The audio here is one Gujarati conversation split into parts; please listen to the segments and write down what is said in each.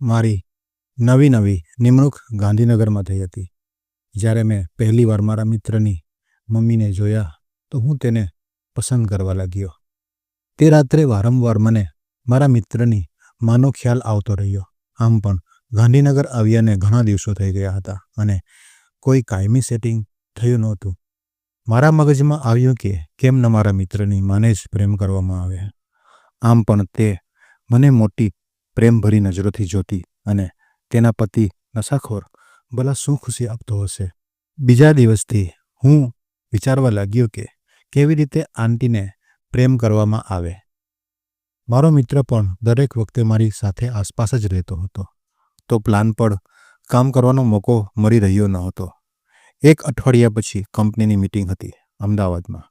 મારી નવી નવી નિમણૂક ગાંધીનગરમાં થઈ હતી. જ્યારે મેં પહેલીવાર મારા મિત્રની મમ્મીને જોયા, તો હું તેને પસંદ કરવા લાગ્યો. તે રાત્રે વારંવાર મને મારા મિત્રની માનો ખ્યાલ આવતો રહ્યો. આમ પણ ગાંધીનગર આવ્યાને ઘણા દિવસો થઈ ગયા હતા અને કોઈ કાયમી સેટિંગ થયું નહોતું. મારા મગજમાં આવ્યું કે કેમ ન મારા મિત્રની માને જ પ્રેમ કરવામાં આવે આમ પણ તે મને મોટી પ્રેમભરી નજરોથી જોતી અને તેના પતિ નશાખોર ભલા શું ખુશી આપતો હશે? બીજા દિવસથી હું વિચારવા લાગ્યો કે કેવી રીતે આંટીને પ્રેમ કરવામાં આવે. મારો મિત્ર પણ દરેક વખતે મારી સાથે આસપાસ જ રહેતો હતો. તો પ્લાન પર કામ કરવાનો મોકો મળી રહ્યો ન હતો. એક અઠવાડિયા પછી કંપનીની મિટિંગ હતી અમદાવાદમાં.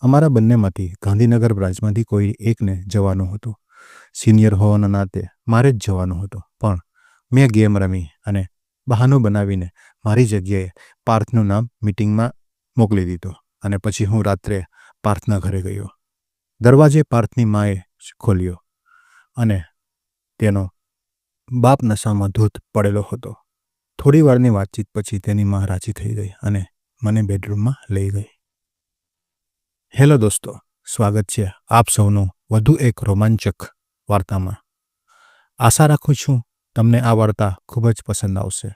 અમારા બંનેમાંથી ગાંધીનગર બ્રાન્ચમાંથી કોઈ એકને જવાનું હતું. સિનિયર હોવાના નાતે મારે જ જવાનું હતું. પણ મેં ગેમ રમી અને બહાનું બનાવીને મારી જગ્યાએ પાર્થનું નામ મીટિંગમાં મોકલી દીધું અને પછી હું રાત્રે પાર્થના ઘરે ગયો. દરવાજે પાર્થની માએ ખોલ્યો અને તેનો બાપ નશામાં ધૂત પડેલો હતો. થોડી વારની વાતચીત પછી તેની માં રાજી થઈ ગઈ અને મને બેડરૂમમાં લઈ ગઈ. હેલો દોસ્તો, સ્વાગત છે આપ સૌનું વધુ એક રોમાંચક વાર્તામાં. આશા રાખું છું તમને આ વાર્તા ખૂબ જ પસંદ આવશે.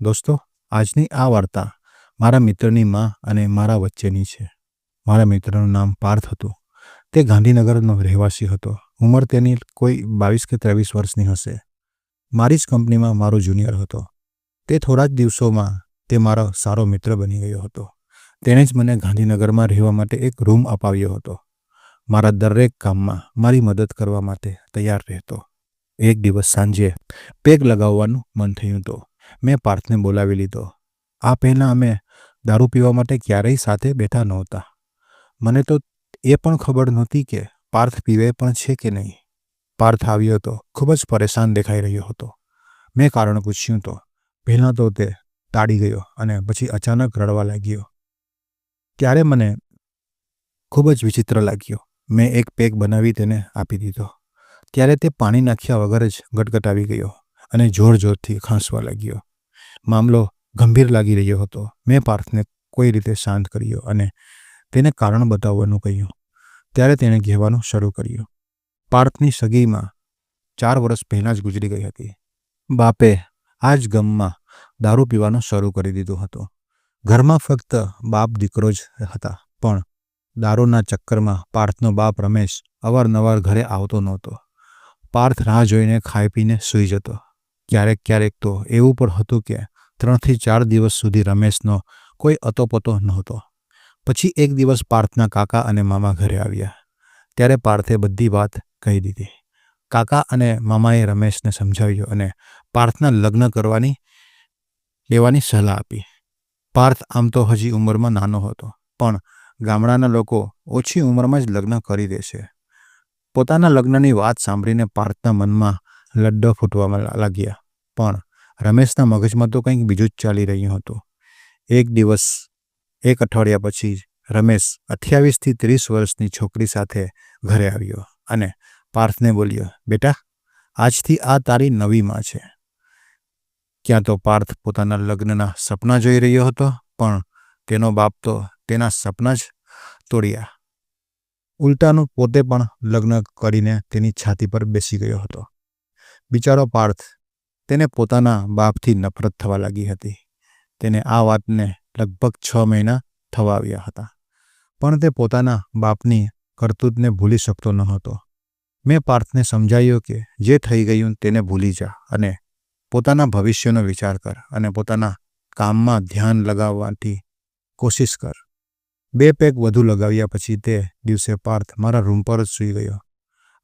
દોસ્તો, આજની આ વાર્તા મારા મિત્રની માં અને મારા વચ્ચેની છે. મારા મિત્રનું નામ પાર્થ હતું. તે ગાંધીનગરનો રહેવાસી હતો. ઉંમર તેની કોઈ બાવીસ કે ત્રેવીસ વર્ષની હશે. મારી જ કંપનીમાં મારો જુનિયર હતો. તે થોડા જ દિવસોમાં તે મારો સારો મિત્ર બની ગયો હતો. તેણે જ મને ગાંધીનગરમાં રહેવા માટે એક રૂમ અપાવ્યો હતો. મારા દરેક કામમાં મારી મદદ કરવા માટે તૈયાર રહેતો. એક દિવસ સાંજે પેગ લગાવવાનું મન થયું તો મેં પાર્થને બોલાવી લીધો. આ પહેલાં અમે દારૂ પીવા માટે ક્યારેય સાથે બેઠા નહોતા. મને તો એ પણ ખબર નહોતી કે પાર્થ પીવે પણ છે કે નહીં. પાર્થ આવ્યો તો ખૂબ જ પરેશાન દેખાઈ રહ્યો હતો. મેં કારણ પૂછ્યું તો પહેલાં તો તે તાડી ગયો અને પછી અચાનક રડવા લાગ્યો. ત્યારે મને ખૂબ જ વિચિત્ર લાગ્યો. મેં એક પેક બનાવી તેને આપી દીધો. ત્યારે તે પાણી નાખ્યા વગર જ ગટગટાવી ગયો અને જોર જોરથી ખાંસવા લાગ્યો. મામલો ગંભીર લાગી રહ્યો હતો. મેં પાર્થને કોઈ રીતે શાંત કર્યો અને તેને કારણ બતાવવાનું કહ્યું. ત્યારે તેણે કહેવાનું શરૂ કર્યું. પાર્થની સગીમાં ચાર વર્ષ પહેલાં જ ગુજરી ગઈ હતી. બાપે આ જ ગમમાં દારૂ પીવાનું શરૂ કરી દીધું હતું. ઘરમાં ફક્ત બાપ દીકરો જ હતા, પણ દારૂના ચક્કરમાં પાર્થનો બાપ રમેશ અવારનવાર ઘરે આવતો નહોતો. પાર્થ રાહ જોઈને ખાઈ પીને સૂઈ જતો. ક્યારેક ક્યારેક તો એવું પણ હતું કે ત્રણથી ચાર દિવસ સુધી રમેશનો કોઈ અતોપતો નહોતો. પછી એક દિવસ પાર્થના કાકા અને મામા ઘરે આવ્યા. ત્યારે પાર્થે બધી વાત કહી દીધી. કાકા અને મામાએ રમેશને સમજાવ્યો અને પાર્થના લગ્ન કરવાની, લેવાની સલાહ આપી. પાર્થ આમ તો હજી ઉંમરમાં નાનો હતો, પણ ગામડાના લોકો ઓછી ઉંમરમાં જ લગ્ન કરી દે છે. પોતાના લગ્નની વાત સાંભળીને પાર્થના મનમાં લડ્ડો ફૂટવા લાગ્યા. પણ રમેશના મગજમાં તો કંઈક બીજું જ ચાલી રહ્યું હતું. એક દિવસ, એક અઠવાડિયા પછી રમેશ અઠ્યાવીસથી ત્રીસ વર્ષની છોકરી સાથે ઘરે આવ્યો અને પાર્થને બોલ્યો, બેટા, આજથી આ તારી નવી માં છે. ક્યાં તો પાર્થ પોતાના લગ્નના સપના જોઈ રહ્યો હતો, પણ તેનો બાપ તો તેના સપના જ તોડ્યા. ઉલટાનું પોતે પણ લગ્ન કરીને તેની છાતી પર બેસી ગયો હતો. બિચારો પાર્થ તેને પોતાના બાપથી નફરત થવા લાગી હતી. તેને આ વાતને લગભગ છ મહિના થવા આવ્યા હતા. પણ તે પોતાના બાપની કરતૂતને ભૂલી શકતો ન હતો. મેં પાર્થને સમજાવ્યો કે જે થઈ ગયું તેને ભૂલી જા અને પોતાના ભવિષ્યનો વિચાર કર અને પોતાના કામમાં ધ્યાન લગાવવાથી કોશિશ કર. બે પેક વધુ લગાવ્યા પછી તે દિવસે પાર્થ મારા રૂમ પર જ સૂઈ ગયો.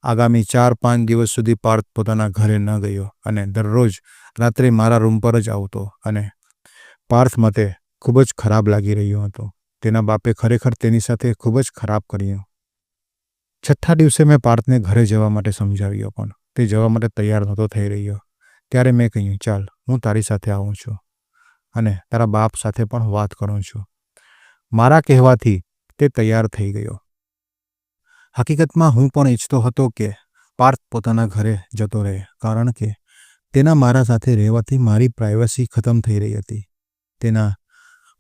આગામી ચાર પાંચ દિવસ સુધી પાર્થ પોતાના ઘરે ન ગયો અને દરરોજ રાત્રે મારા રૂમ પર જ આવતો અને પાર્થ મતે ખૂબ જ ખરાબ લાગી રહ્યો હતો. તેના બાપે ખરેખર તેની સાથે ખૂબ જ ખરાબ કર્યું. છઠ્ઠા દિવસે મેં પાર્થને ઘરે જવા માટે સમજાવ્યો પણ તે જવા માટે તૈયાર નહોતો થઈ રહ્યો. ત્યારે મેં કહ્યું, ચાલ, હું તારી સાથે આવું છું અને તારા બાપ સાથે પણ વાત કરું છું. મારા કહેવાથી તે તૈયાર થઈ ગયો. હકીકતમાં હું પણ ઈચ્છતો હતો કે પાર્થ પોતાના ઘરે જતો રહે, કારણ કે તેના મારા સાથે રહેવાથી મારી પ્રાઇવસી ખતમ થઈ રહી હતી. તેના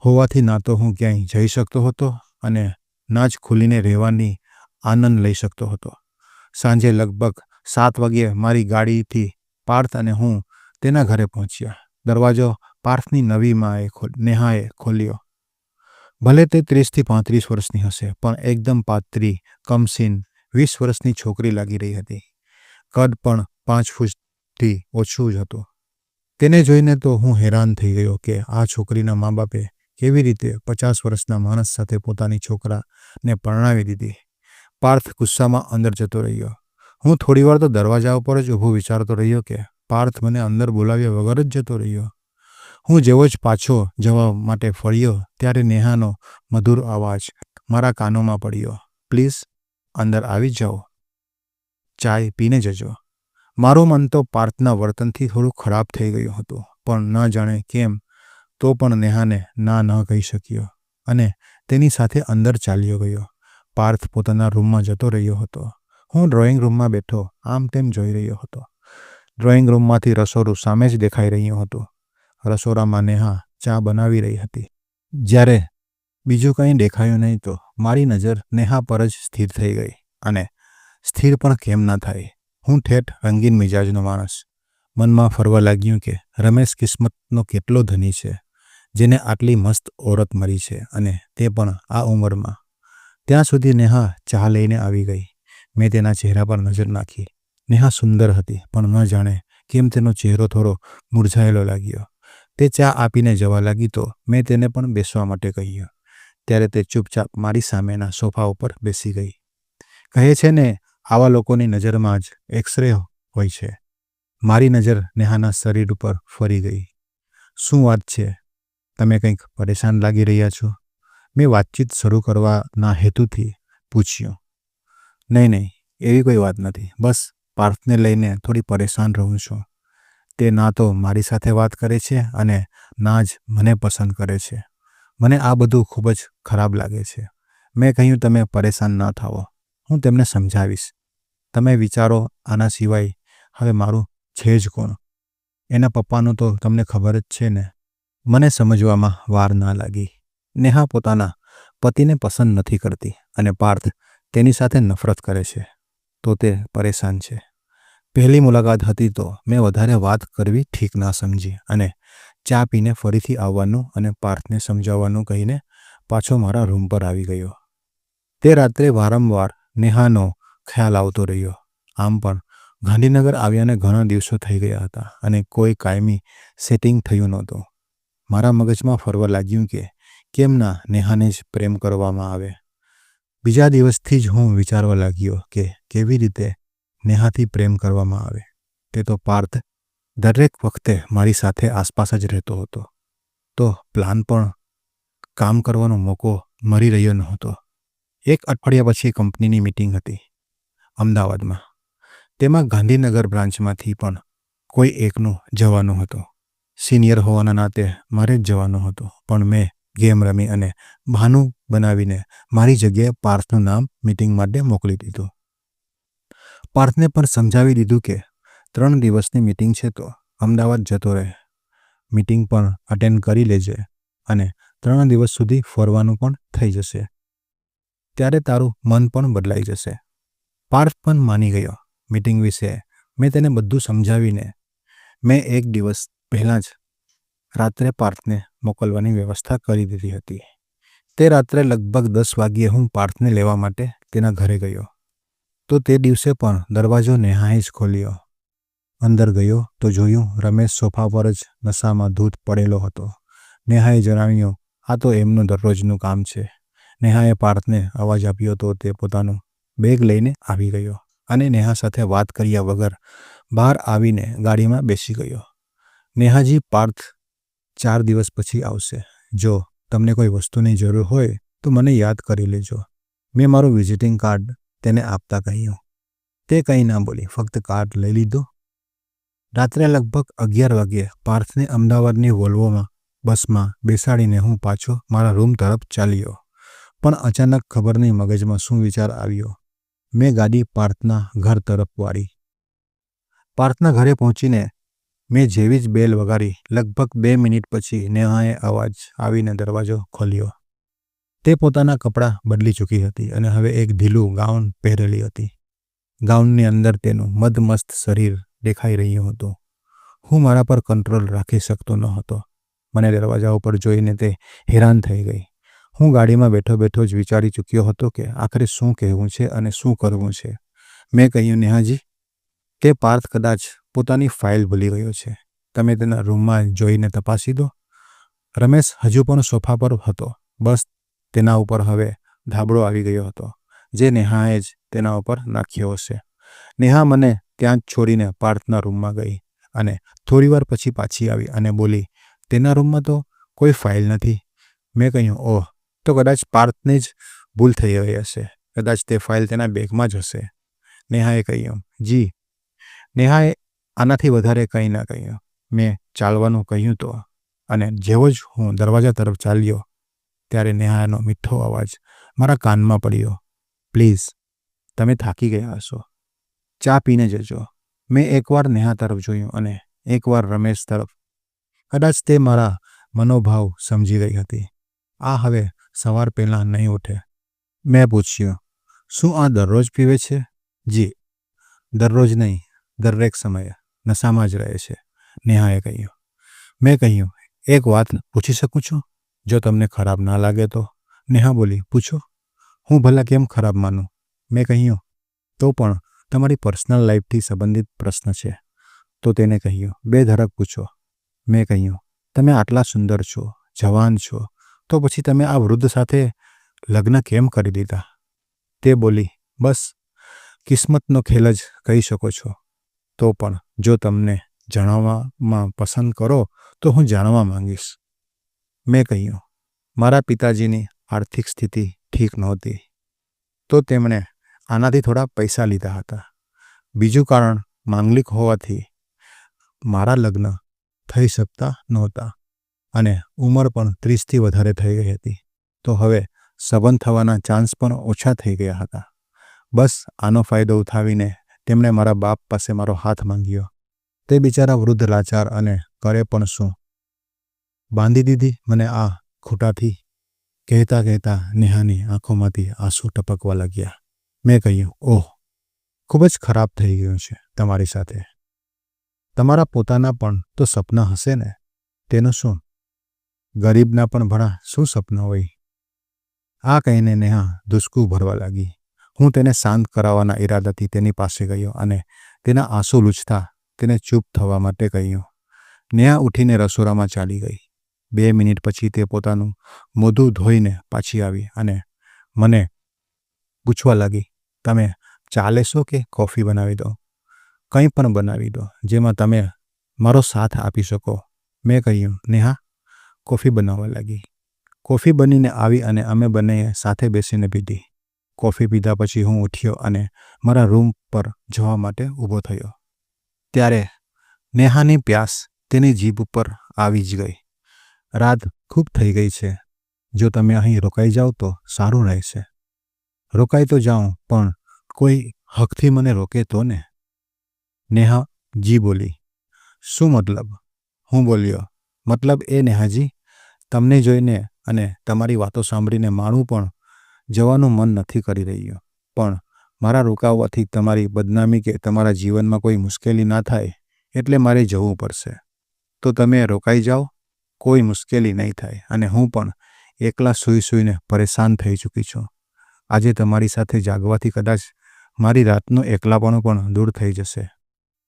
હોવાથી ના તો હું ક્યાંય જઈ શકતો હતો અને ના જ ખુલીને રહેવાની આનંદ લઈ શકતો હતો. સાંજે લગભગ સાત વાગ્યે મારી ગાડીથી પાર્થ અને હું તેના ઘરે પહોંચ્યા. દરવાજો પાર્થની નવી માએ નેહાએ ખોલ્યો. ભલે તે ત્રીસથી પાંત્રીસ વર્ષની હશે, પણ એકદમ પાતળી, કમસીન, વીસ વર્ષની છોકરી લાગી રહી હતી. કદ પણ પાંચ ફૂટથી ઓછું જ હતું. તેને જોઈને તો હું હેરાન થઈ ગયો કે આ છોકરીના મા બાપે કેવી રીતે પચાસ વર્ષના માણસ સાથે પોતાની છોકરાને પરણાવી દીધી. પાર્થ ગુસ્સામાં અંદર જતો રહ્યો. હું થોડીવાર તો દરવાજા ઉપર જ ઊભો વિચારતો રહ્યો કે પાર્થ મને અંદર બોલાવ્યા વગર જ જતો રહ્યો. હું જેવો જ પાછો જવા માટે ફળ્યો ત્યારે નેહાનો મધુર અવાજ મારા કાનોમાં પડ્યો. પ્લીઝ, અંદર આવી જાઓ. ચાય પીને જજો. મારું મન તો પાર્થના વર્તનથી થોડું ખરાબ થઈ ગયું હતું, પણ ન જાણે કેમ તો પણ નેહાને ના ન કહી શક્યો અને તેની સાથે અંદર ચાલ્યો ગયો. પાર્થ પોતાના રૂમમાં જતો રહ્યો હતો. હું ડ્રોઈંગ રૂમમાં બેઠો, આમ તેમ જોઈ રહ્યો હતો. ડ્રોઈંગ રૂમમાંથી રસોડું સામે જ દેખાઈ રહ્યું હતું. રસોડામાં નેહા ચા બનાવી રહી હતી. જ્યારે બીજું કંઈ દેખાયું નહીં તો મારી નજર નેહા પર જ સ્થિર થઈ ગઈ અને સ્થિર પણ કેમ ના થાય? હું ઠેઠ રંગીન મિજાજનો માણસ. મનમાં ફરવા લાગ્યું કે રમેશ કિસ્મતનો કેટલો ધની છે, જેને આટલી મસ્ત ઓરત મળી છે અને તે પણ આ ઉંમરમાં. ત્યાં સુધી નેહા ચા લઈને આવી ગઈ. મેં તેના ચહેરા પર નજર નાખી. નેહા સુંદર હતી, પણ ન જાણે કેમ તેનો ચહેરો થોડો મૂરઝાયેલો લાગ્યો. તે ચા આપીને જવા લાગી તો મેં તેને પણ બેસવા માટે કહ્યું. ત્યારે તે ચૂપચાપ મારી સામેના સોફા ઉપર બેસી ગઈ. કહે છે ને, આવા લોકોની નજરમાં જ એક્સરે હોય છે. મારી નજર નેહાના શરીર ઉપર ફરી ગઈ. શું વાત છે? તમે કંઈક પરેશાન લાગી રહ્યા છો? મેં વાતચીત શરૂ કરવાના હેતુથી પૂછ્યું. નહીં નહીં, એવી કોઈ વાત નથી. બસ પાર્થને લઈને થોડી પરેશાન રહું છું. તે ના તો મારી સાથે વાત કરે છે અને ના જ મને પસંદ કરે છે. મને આ બધું ખૂબ જ ખરાબ લાગે છે. મેં કહ્યું, તમે પરેશાન ન થાઓ. હું તેમને સમજાવીશ. તમે વિચારો આના સિવાય હવે મારું છે જ કોણ? એના પપ્પાનું તો તમને ખબર જ છે ને. મને સમજવામાં વાર ના લાગી. નેહા પોતાના પતિને પસંદ નથી કરતી અને પાર્થ તેની સાથે નફરત કરે છે. તો તે પરેશાન છે. પહેલી મુલાકાત હતી તો મેં વધારે વાત કરવી ઠીક ના સમજી અને ચા પીને ફરીથી આવવાનું અને પાર્થને સમજાવવાનું કહીને પાછો મારા રૂમ પર આવી ગયો. તે રાત્રે વારંવાર નેહાનો ખ્યાલ આવતો રહ્યો. આમ પણ ગાંધીનગર આવ્યાને ઘણા દિવસો થઈ ગયા હતા અને કોઈ કાયમી સેટિંગ થયું નહોતું. મારા મગજમાં ફરવા લાગ્યું કે કેમ ના નેહાને જ પ્રેમ કરવામાં આવે. બીજા દિવસથી જ હું વિચારવા લાગ્યો કે કેવી રીતે નેહાથી પ્રેમ કરવામાં આવે. તે તો પાર્થ દરેક વખતે મારી સાથે આસપાસ જ રહેતો હતો. તો પ્લાન પણ કામ કરવાનો મોકો મળી રહ્યો નહોતો. એક અઠવાડિયા પછી કંપનીની મિટિંગ હતી, અમદાવાદમાં. તેમાં ગાંધીનગર બ્રાન્ચમાંથી પણ કોઈ એકનું જવાનું હતું. સિનિયર હોવાના નાતે મારે જ જવાનું હતું, પણ મેં ગેમ રમી અને બહાનું બનાવીને મારી જગ્યાએ પાર્થનું નામ મિટિંગ માટે મોકલી દીધું. પાર્થને પણ સમજાવી દીધું કે ત્રણ દિવસની મિટિંગ છે તો અમદાવાદ જતો રહે. મિટિંગ પણ અટેન્ડ કરી લેજે અને ત્રણ દિવસ સુધી ફરવાનું પણ થઈ જશે. ત્યારે તારું મન પણ બદલાઈ જશે. પાર્થ પણ માની ગયો મિટિંગ વિશે. મેં તેને બધું સમજાવીને મેં એક દિવસ પહેલાં જ રાત્રે પાર્થને મોકલવાની વ્યવસ્થા કરી દીધી હતી. તે રાત્રે લગભગ દસ વાગ્યે હું પાર્થને લેવા માટે તેના ઘરે ગયો. તો તે દિવસે પણ દરવાજો નેહાએ જ ખોલ્યો. અંદર ગયો તો જોયું રમેશ સોફા પર જ નશામાં ધૂત પડેલો હતો. નેહાએ જણાવ્યું, આ તો એમનું દરરોજનું કામ છે. નેહાએ પાર્થને અવાજ આપ્યો તો તે પોતાનું બેગ લઈને આવી ગયો અને નેહા સાથે વાત કર્યા વગર બહાર આવીને ગાડીમાં બેસી ગયો. નેહાજી, પાર્થ ચાર દિવસ પછી આવશે. જો તમને કોઈ વસ્તુની જરૂર હોય તો મને યાદ કરી લેજો. મેં મારું વિઝિટિંગ કાર્ડ તેને આપતા કહ્યું. તે કંઈ ના બોલી, ફક્ત કાર્ડ લઈ લીધો. રાત્રે લગભગ અગિયાર વાગ્યે પાર્થને અમદાવાદની વોલ્વોમાં, બસમાં બેસાડીને હું પાછો મારા રૂમ તરફ ચાલ્યો. પણ અચાનક ખબર નહીં મગજમાં શું વિચાર આવ્યો? મેં ગાડી પાર્થના ઘર તરફ વાળી. પાર્થના ઘરે પહોંચીને મેં જેવી જ બેલ વગાડી. લગભગ બે મિનિટ પછી નેહાએ અવાજ આવીને દરવાજો ખોલ્યો. તે પોતાના કપડાં બદલી ચૂકી હતી અને હવે એક ઢીલું ગાઉન પહેરેલી હતી. ગાઉનની અંદર તેનું મદમસ્ત શરીર દેખાઈ રહ્યું હતું. હું મારા પર કંટ્રોલ રાખી શકતો ન હતો. મને દરવાજા ઉપર જોઈને તે હેરાન થઈ ગઈ. હું ગાડીમાં બેઠો બેઠો જ વિચારી ચૂક્યો હતો કે આખરે શું કહેવું છે અને શું કરવું છે. મેં કહ્યું, નેહાજી, તે પાર્થ કદાચ પોતાની ફાઇલ ભૂલી ગયો છે. તમે તેના રૂમમાં જોઈને તપાસી દો. રમેશ હજુ પણ સોફા પર હતો. બસ તેના ઉપર હવે ધાબળો આવી ગયો હતો, જે નેહાએ જ તેના ઉપર નાખ્યો હશે. નેહા મને ત્યાં જ છોડીને પાર્થના રૂમમાં ગઈ અને થોડીવાર પછી પાછી આવી અને બોલી, તેના રૂમમાં તો કોઈ ફાઇલ નથી. મેં કહ્યું, ઓહ, તો કદાચ પાર્થને જ ભૂલ થઈ ગઈ હશે. કદાચ તે ફાઇલ તેના બેગમાં જ હશે. નેહાએ કહ્યું, જી. નેહાએ આનાથી વધારે કંઈ ના કહ્યું. મેં ચાલવાનું કહ્યું તો, અને જેવો જ હું દરવાજા તરફ ચાલ્યો ત્યારે નેહાનો મીઠો અવાજ મારા કાનમાં પડ્યો. પ્લીઝ, તમે થાકી ગયા હશો. ચા પીને જજો. મેં એકવાર નેહા તરફ જોયું અને એકવાર રમેશ તરફ. કદાચ તે મારા મનોભાવ સમજી ગઈ હતી. આ હવે સવાર પહેલાં નહીં ઉઠે. મેં પૂછ્યું, શું આ દરરોજ પીવે છે? જી, દરરોજ નહીં, દરેક સમયે. નશામાં જ રહે છે, નેહાએ કહ્યું. મેં કહ્યું, એક વાત પૂછી શકું છું? જો તમને ખરાબ ના લાગે તો નેહા બોલી, પૂછો, હું ભલા કેમ ખરાબ માનું? મેં કહ્યું, તો પણ તમારી પર્સનલ લાઈફથી સંબંધિત પ્રશ્ન છે. તો તેને કહ્યું, બે ધડક પૂછો. મેં કહ્યું, તમે આટલા સુંદર છો, જવાન છો, તો પછી તમે આ વૃદ્ધ સાથે લગ્ન કેમ કરી દીધા? તે બોલી, બસ, કિસ્મતનો ખેલ જ કહી શકો છો. તો પણ જો તમને જણાવવામાં પસંદ કરો, તો હું જાણવા માંગીશ. મેં કહ્યું, મારા પિતાજીની આર્થિક સ્થિતિ ઠીક નહોતી. તો તેમણે આનાથી થોડા પૈસા લીધા હતા. બીજું કારણ માંગલિક હોવાથી મારા લગ્ન થઈ શકતા નહોતા અને ઉંમર પણ ત્રીસથી વધારે થઈ ગઈ હતી. તો હવે સંબંધ થવાના ચાન્સ પણ ઓછા થઈ ગયા હતા. બસ આનો ફાયદો ઉઠાવીને તેમણે મારા બાપ પાસે મારો હાથ માંગ્યો. તે બિચારા વૃદ્ધ લાચાર અને કરે પણ શું? બાંધી દીધી મને આ ખૂટાથી કહેતા કહેતા નેહાની આંખોમાંથી આંસુ ટપકવા લાગ્યા. મેં કહ્યું, ઓહ, ખૂબ જ ખરાબ થઈ ગયું છે તમારી સાથે. તમારા પોતાના પણ તો સપના હશે ને? તેનું શું? ગરીબના પણ ભણા શું સપના હોય? આ કહીને નેહા દુષ્કુ ભરવા લાગી. હું તેને શાંત કરાવવાના ઈરાદાથી તેની પાસે ગયો અને તેના આંસુ લૂછતા તેને ચૂપ થવા માટે કહ્યું. નેહા ઉઠીને રસોડામાં ચાલી ગઈ. બે મિનિટ પછી તે પોતાનું મોઢું ધોઈને પાછી આવી અને મને પૂછવા લાગી, તમે ચા લેશો કે કોફી બનાવી દો? કંઈ પણ બનાવી દો, જેમાં તમે મારો સાથ આપી શકો. મેં કહ્યું, નેહા, કોફી બનાવવા લાગી. કોફી બનીને આવી અને અમે બંનેએ સાથે બેસીને પીધી. કોફી પીધા પછી હું ઉઠ્યો અને મારા રૂમ પર જવા માટે ઊભો થયો. ત્યારે નેહાની પ્યાસ તેની જીભ ઉપર આવી જ ગઈ. રાત ખૂબ થઈ ગઈ છે. જો તમે અહીં રોકાઈ જાઓ તો સારું રહેશે. રોકાઈ તો જાઉં, પણ કોઈ હકથી મને રોકે તો ને? નેહા જી બોલી, શું મતલબ? હું બોલ્યો, મતલબ એ નેહાજી, તમને જોઈને અને તમારી વાતો સાંભળીને મારું પણ જવાનું મન નથી કરી રહ્યું. પણ મારા રોકાવવાથી તમારી બદનામી કે તમારા જીવનમાં કોઈ મુશ્કેલી ના થાય, એટલે મારે જવું પડશે. તો તમે રોકાઈ જાઓ કોઈ મુશ્કેલી નહીં થાય અને હું પણ એકલા સૂઈ સૂઈને પરેશાન થઈ ચૂકી છું. આજે તમારી સાથે જાગવાથી કદાચ મારી રાતનો એકલાપણું પણ દૂર થઈ જશે.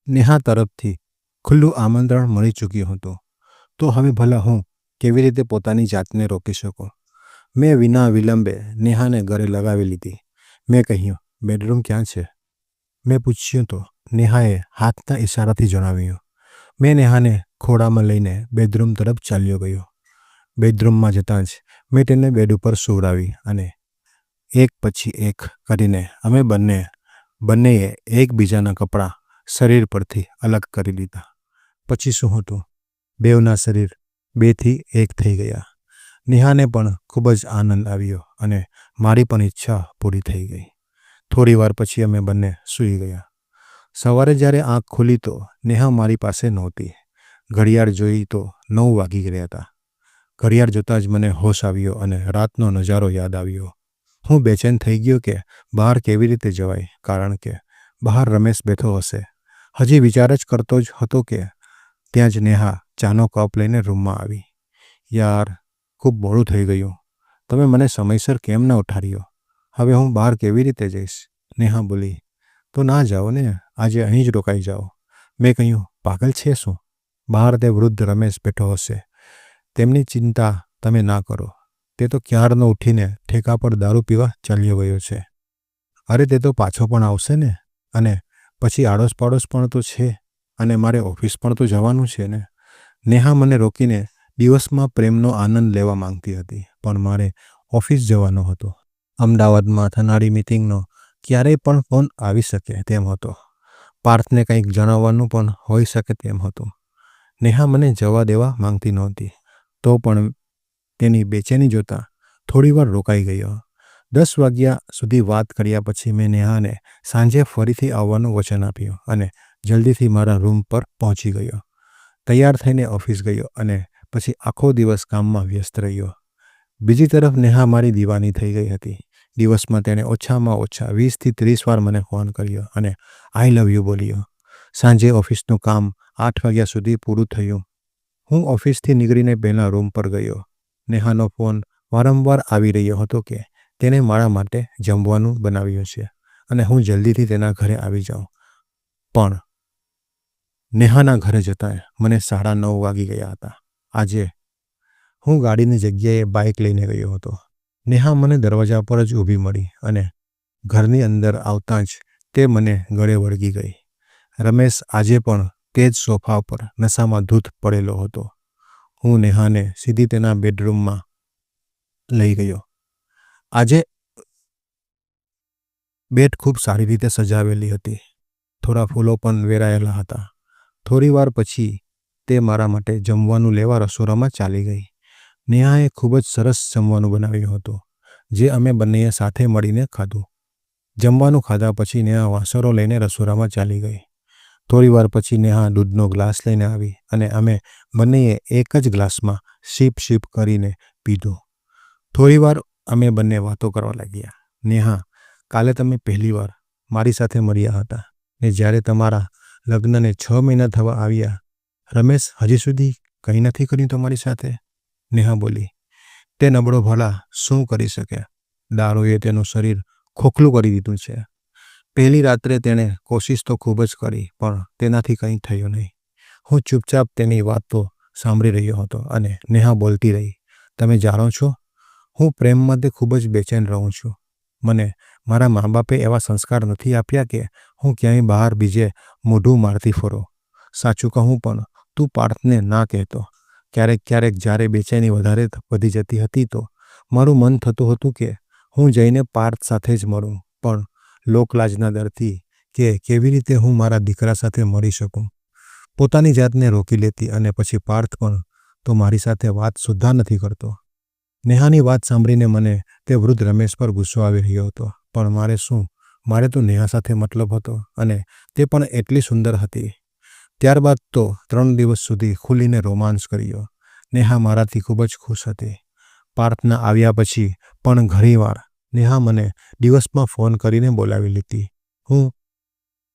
નેહા તરફથી ખુલ્લું આમંત્રણ મળી ચૂક્યું હતું. તો હવે ભલા હું કેવી રીતે પોતાની જાતને રોકી શકું? મેં વિના વિલંબે નેહાને ઘરે લગાવી લીધી. મેં કહ્યું, બેડરૂમ ક્યાં છે? મેં પૂછ્યું તો નેહાએ હાથના ઇશારાથી જણાવ્યું. મેં નેહાને ખોળામાં લઈને બેડરૂમ તરફ ચાલ્યો ગયો. બેડરૂમમાં જતાં જ મેં તેને બેડ ઉપર સુવડાવી અને એક પછી એક કરીને અમે બંને, બંનેએ એકબીજાના કપડાં શરીર પરથી અલગ કરી લીધા. પછી શું હતું? બેવના શરીર બેથી એક થઈ ગયા. નેહાને પણ ખૂબ જ આનંદ આવ્યો અને મારી પણ ઈચ્છા પૂરી થઈ ગઈ. થોડી વાર પછી અમે બંને સૂઈ ગયા. સવારે જ્યારે આંખ ખુલી તો નેહા મારી પાસે નહોતી. ઘડિયાળ જોઈ તો નવ વાગી ગયા હતા. ઘડિયાળ જોતાં જ મને હોશ આવ્યો અને રાતનો નજારો યાદ આવ્યો. હું બેચેન થઈ ગયો કે બહાર કેવી રીતે જવાય, કારણ કે બહાર રમેશ બેઠો હશે. હજી વિચાર જ કરતો જ હતો કે ત્યાં જ નેહા ચાનો કપ લઈને રૂમમાં આવી. યાર, ખૂબ મોડું થઈ ગયું. તમે મને સમયસર કેમ ના ઉઠાડ્યો? હવે હું બહાર કેવી રીતે જઈશ? નેહા બોલી. તો ના જાઓ ને, આજે અહીં જ રોકાઈ જાઓ. મેં કહ્યું, પાગલ છે શું? બહાર તે વૃદ્ધ રમેશ બેઠો હશે. તેમની ચિંતા તમે ના કરો. તે તો ક્યારનો ઉઠીને ઠેકા પર દારૂ પીવા ચાલ્યો ગયો છે. અરે તે તો પાછો પણ આવશે ને? અને પછી આડોશ પાડોશ પણ તો છે. અને મારે ઓફિસ પણ તો જવાનું છે ને? નેહા મને રોકીને દિવસમાં પ્રેમનો આનંદ લેવા માંગતી હતી, પણ મારે ઓફિસ જવાનો હતો. અમદાવાદમાં થનારી મિટિંગનો ક્યારેય પણ ફોન આવી શકે તેમ હતો. પાર્થને કંઈક જણાવવાનું પણ હોઈ શકે તેમ હતું. નેહા મને જવા દેવા માંગતી નહોતી. તો પણ તેની બેચેની જોતાં થોડીવાર રોકાઈ ગયો. દસ વાગ્યા સુધી વાત કર્યા પછી મેં નેહાને સાંજે ફરીથી આવવાનું વચન આપ્યું અને જલ્દીથી મારા રૂમ પર પહોંચી ગયો. તૈયાર થઈને ઓફિસ ગયો અને પછી આખો દિવસ કામમાં વ્યસ્ત રહ્યો. બીજી તરફ નેહા મારી દીવાની થઈ ગઈ હતી. દિવસમાં તેણે ઓછામાં ઓછા વીસથી ત્રીસ વાર મને ફોન કર્યો અને આઈ લવ યુ બોલ્યો. સાંજે ઓફિસનું કામ આઠ વાગ્યા સુધી પૂરું થયું. હું ઓફિસથી નીકળીને પહેલાં રૂમ પર ગયો. નેહાનો ફોન વારંવાર આવી રહ્યો હતો કે તેણે મારા માટે જમવાનું બનાવ્યું છે અને હું જલ્દીથી તેના ઘરે આવી જાઉં. પણ નેહાના ઘરે જતાં મને સાડા નવ વાગી ગયા હતા. આજે હું ગાડીની જગ્યાએ બાઇક લઈને ગયો હતો. નેહા મને દરવાજા પર જ ઊભી મળી અને ઘરની અંદર આવતાં જ તે મને ગળે વળગી ગઈ. રમેશ આજે પણ તે જ સોફા ઉપર નશામાં ધૂત પડેલો હતો. હું નેહાને સીધી તેના બેડરૂમમાં લઈ ગયો. આજે બેડ ખૂબ સારી રીતે સજાવેલી હતી. થોડા ફૂલો પણ વેરાયેલા હતા. થોડી વાર પછી તે મારા માટે જમવાનું લેવા રસોડામાં ચાલી ગઈ. નેહાએ ખૂબ જ સરસ જમવાનું બનાવ્યું હતું, જે અમે બંનેએ સાથે મળીને ખાધું. જમવાનું ખાધા પછી નેહા વાસરો લઈને રસોડામાં ચાલી ગઈ. થોડી વાર પછી નેહા દૂધનો ગ્લાસ લઈને આવી અને અમે બંનેએ એક જ ગ્લાસમાં શીપ શીપ કરીને પીધો. થોડીવાર અમે બંને વાતો કરવા લાગ્યા. નેહા, કાલે તમે પહેલીવાર મારી સાથે મળ્યા હતા ને જ્યારે તમારા લગ્નને છ મહિના થવા આવ્યા, રમેશ હજી સુધી કંઈ નથી કર્યું તમારી સાથે? નેહા બોલી, તે નબળો ભલા શું કરી શકે? દારૂએ તેનું શરીર ખોખલું કરી દીધું છે. પહેલી રાત્રે તેણે કોશિશ તો ખૂબ જ કરી, પણ તેનાથી કંઈ થયું નહીં. હું ચૂપચાપ તેની વાતો સાંભળી રહ્યો હતો અને નેહા બોલતી રહી, તમે જાણો છો, હું પ્રેમ માટે ખૂબ જ બેચેન રહું છું. મને મારા મા બાપે એવા સંસ્કાર નથી આપ્યા કે હું ક્યાંય બહાર બીજે મોઢું મારતી ફરો. સાચું કહું પણ, તું પાર્થને ના કહેતો. ક્યારેક ક્યારેક જ્યારે બેચેની વધારે વધી જતી હતી તો મારું મન થતું હતું કે હું જઈને પાર્થ સાથે જ મળું પણ લોકલાજના ડરથી કે કેવી રીતે હું મારા દીકરા સાથે મળી શકું? પોતાની જાતને રોકી લેતી અને પછી પાર્થ પણ તો મારી સાથે વાત સુદ્ધા નથી કરતો. નેહાની વાત સાંભળીને મને તે વૃદ્ધ રમેશ પર ગુસ્સો આવી રહ્યો હતો. પણ મારે શું? મારે તો નેહા સાથે મતલબ હતો અને તે પણ એટલી સુંદર હતી. ત્યારબાદ તો ત્રણ દિવસ સુધી ખુલીને રોમાન્સ કર્યો. નેહા મારાથી ખૂબ જ ખુશ હતી. પાર્થના આવ્યા પછી પણ ઘણીવાર નેહા મને દિવસમાં ફોન કરીને બોલાવી લીધી. હું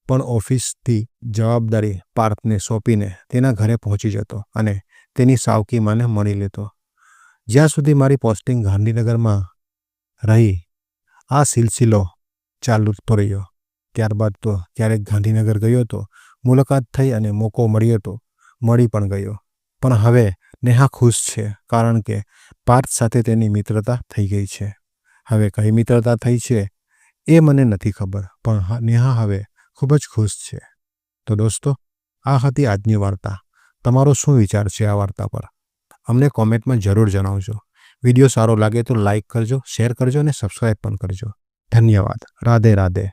પણ ઓફિસથી જવાબદારી પાર્થને સોંપીને તેના ઘરે પહોંચી જતો અને તેની સાવકી મને મળી લેતો જ્યાં સુધી મારી પોસ્ટિંગ ગાંધીનગરમાં રહી, આ સિલસિલો ચાલતો રહ્યો. ત્યારબાદ તો ક્યારેક ગાંધીનગર ગયો તો મુલાકાત થઈ અને મોકો મળ્યો તો મળી પણ ગયો. પણ હવે નેહા ખુશ છે કારણ કે પાર્થ સાથે તેની મિત્રતા થઈ ગઈ છે. હવે કઈ મિત્રતા થઈ છે એ મને નથી ખબર, પણ નેહા હવે ખૂબ જ ખુશ છે. તો દોસ્તો, આ હતી આજની વાર્તા. તમારો શું વિચાર છે આ વાર્તા પર? અમને કોમેન્ટમાં જરૂર જણાવજો. વીડિયો સારો લાગે તો લાઈક કરજો, શેર કરજો અને સબસ્ક્રાઈબ પણ કરજો. ધન્યવાદ. રાધે રાધે.